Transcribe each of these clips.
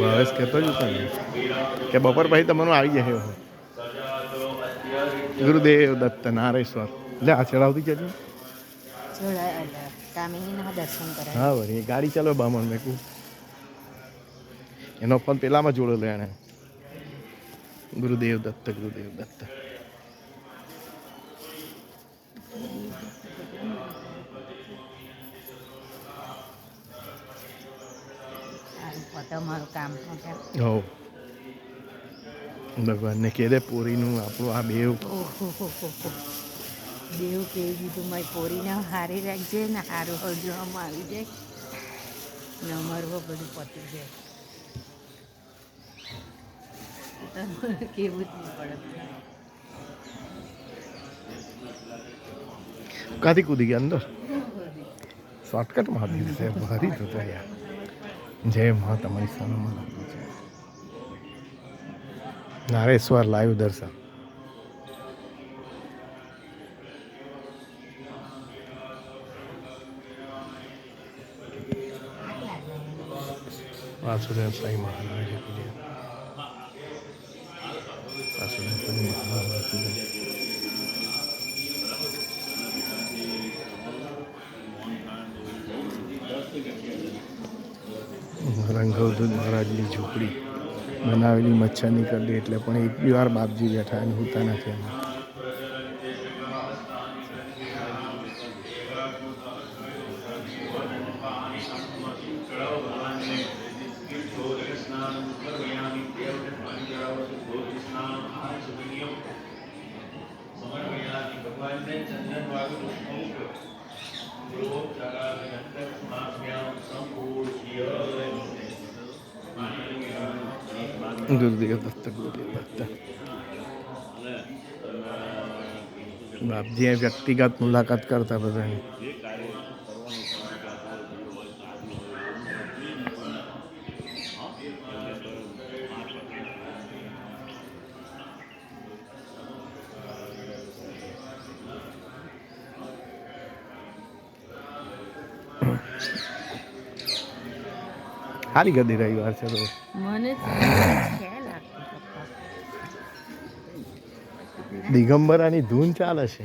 ભાવેશ કહેતો જ હતો ને કે બપોર પછી તમારું આવી જશે. ગુરુદેવ દત્ત નારેશ્વર. એટલે આ ચડાવતી જજો. હા વળી ગાડી ચાલો બામણ મેં કહું એનો ફોન પેલામાં જોડેલો એણે. ગુરુદેવ દત્ત ગુરુદેવ દત્ત. સારું પતો મારું કામ હો. ભગવાનને કહે દે પૂરીનું આપણું આ બેવ. બેવ કહી દીધું મારી પોરીને હારી રાખજે ને સારું હજવામાં આવી જાય. ને અમારું બધું પતી જાય. તમારે કેવું જ નહીં પડે કાથી કૂદી ગયા અંદર? શોર્ટકટમાં હતી છે ભારી તો તો યાર. જય મા તમારી છે. નારેશ્વર લાઈવ દર્શન. વાસુદેવ સાઈ મહારાજ કી જય. રંગવધૂત મહારાજની ઝૂંપડી બનાવેલી મચ્છરની કરડી એટલે પણ એક બી વાર બાપજી બેઠા અને હોતા નથી એમાં ગુરુદેવ દત્ત ગુરુદેવ દત્ત બાપજીએ વ્યક્તિગત મુલાકાત કરતા બધાની સારી ગદી રવિવાર છે તો. મને દિગંબરાની ધૂન ચાલે છે.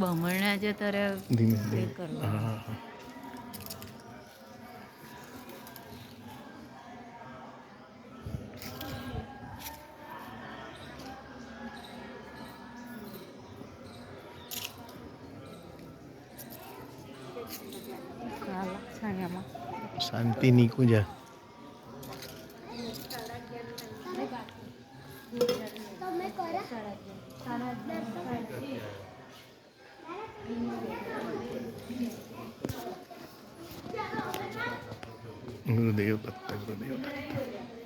બમણના જે તારે ધીમે ધીમે. હા હા, શાંતિની પૂજા ગુરુદેવ દત્ત ગુરુદેવ દત્ત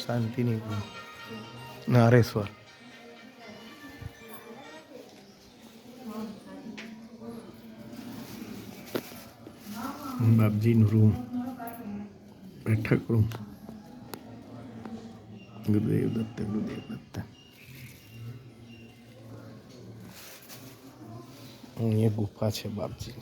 શાંતિની પૂજા નારેશ્વર બાપજીનું રૂમ બેઠક રૂમ ગુરુદેવ દત્ત ગુરુદેવ દત્ત અહીંયા ગુફા છે બાપજી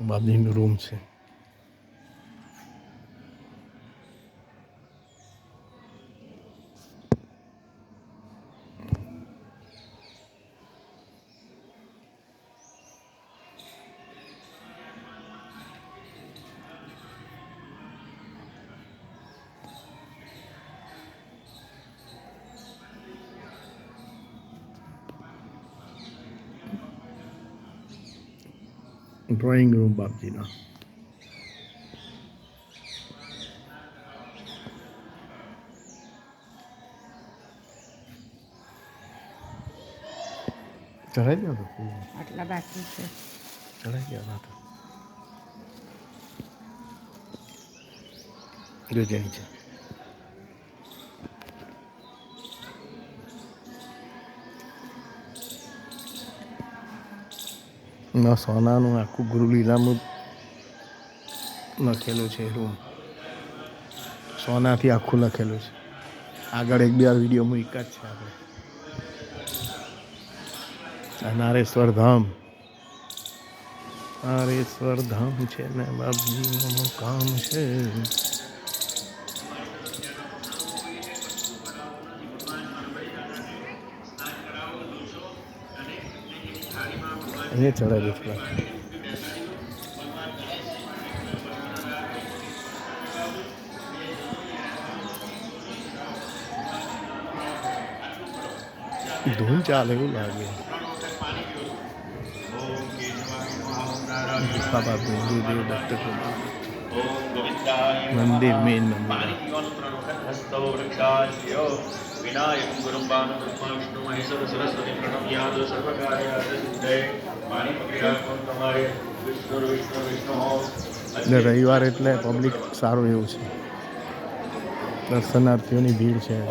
બાપજીનું રૂમ છે ડ્રોઈંગ રૂમ બાપજીનો ચડાઈ ગયો હતો આટલા બાકી છે ચડાઈ ગયો હતો જોજે છે ના સોનાનું આખું ગુરુ લીલામૃત લખેલું છે રૂમ. સોનાથી આખું લખેલું છે. આગળ એક બે વીડિયો એક જ છે આપણે. આ નારેશ્વર ધામ. નારેશ્વર ધામ છે ને બાપજીનું કામ છે. અહીંયા ચડાવી દીધું. ધૂમ ચાલે એવું લાગે. બાબા દેવ દત્ત મંદિર મેન મંદિર. હસ્તો વૃક્ષાશ્રયો વિનાયકં બ્રહ્મા વિષ્ણુ મહેશ્વર સરસ્વતી પ્રણમ્યાદ સર્વકાર્યાદ સિદ્ધે. માની પકડી રાખો તમારે. વિષ્ણુ વિષ્ણુ વિષ્ણુ રવિવાર એટલે પબ્લિક સારું એવું છે. દર્શનાર્થીઓની ભીડ છે.